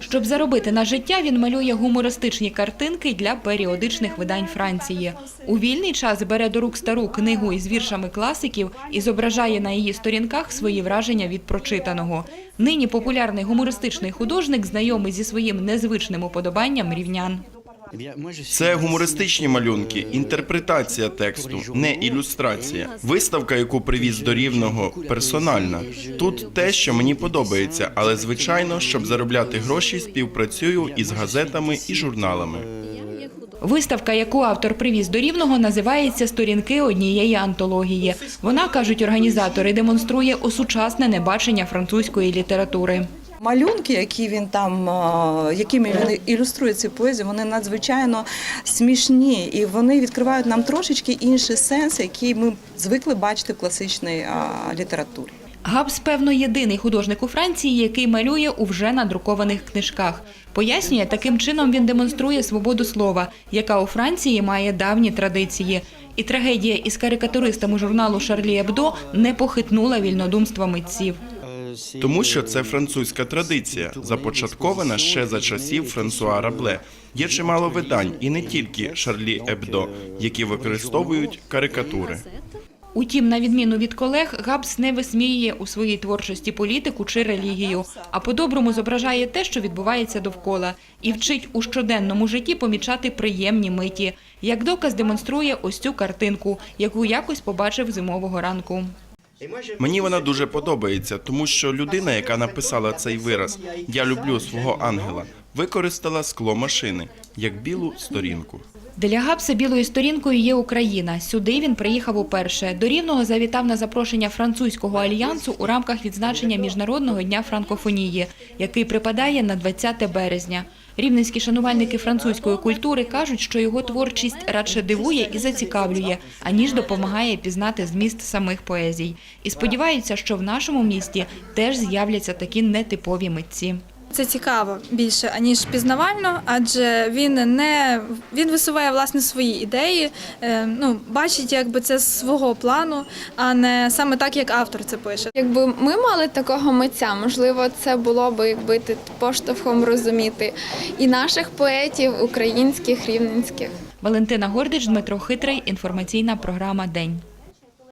Щоб заробити на життя, він малює гумористичні картинки для періодичних видань Франції. У вільний час бере до рук стару книгу із віршами класиків і зображає на її сторінках свої враження від прочитаного. Нині популярний гумористичний художник знайомий зі своїм незвичним уподобанням рівнян. Це гумористичні малюнки, інтерпретація тексту, не ілюстрація. Виставка, яку привіз до рівного, персональна. Тут те, що мені подобається, але звичайно, щоб заробляти гроші, співпрацюю із газетами і журналами. Виставка, яку автор привіз до Рівного, називається Сторінки однієї антології. Вона, кажуть організатори, демонструє осучаснене бачення французької літератури. Малюнки, які він там, якими він ілюструє цю поезію, вони надзвичайно смішні і вони відкривають нам трошечки інший сенс, який ми звикли бачити в класичній літературі. Габс, певно, єдиний художник у Франції, який малює у вже надрукованих книжках. Пояснює, таким чином він демонструє свободу слова, яка у Франції має давні традиції. І трагедія із карикатуристами журналу Шарлі Ебдо не похитнула вільнодумства митців. Тому що це французька традиція, започаткована ще за часів Франсуа Рабле. Є чимало видань, і не тільки Шарлі Ебдо, які використовують карикатури. Утім, на відміну від колег, Габс не висміює у своїй творчості політику чи релігію, а по-доброму зображає те, що відбувається довкола, і вчить у щоденному житті помічати приємні миті. Як доказ демонструє ось цю картинку, яку якось побачив зимового ранку. Мені вона дуже подобається, тому що людина, яка написала цей вираз Я люблю свого ангела, використала скло машини як білу сторінку. Для Габса білою сторінкою є Україна. Сюди він приїхав уперше. До Рівного завітав на запрошення французького альянсу у рамках відзначення Міжнародного дня франкофонії, який припадає на 20 березня. Рівненські шанувальники французької культури кажуть, що його творчість радше дивує і зацікавлює, аніж допомагає пізнати зміст самих поезій. І сподіваються, що в нашому місті теж з'являться такі нетипові митці. Це цікаво більше аніж пізнавально, адже він не він висуває власне свої ідеї, е, ну бачить, якби це з свого плану, а не саме так, як автор це пише. Якби ми мали такого митця, можливо, це було би якби ти поштовхом розуміти і наших поетів, українських, рівненських. Валентина Гордич, Дмитро Хитрий. Інформаційна програма День.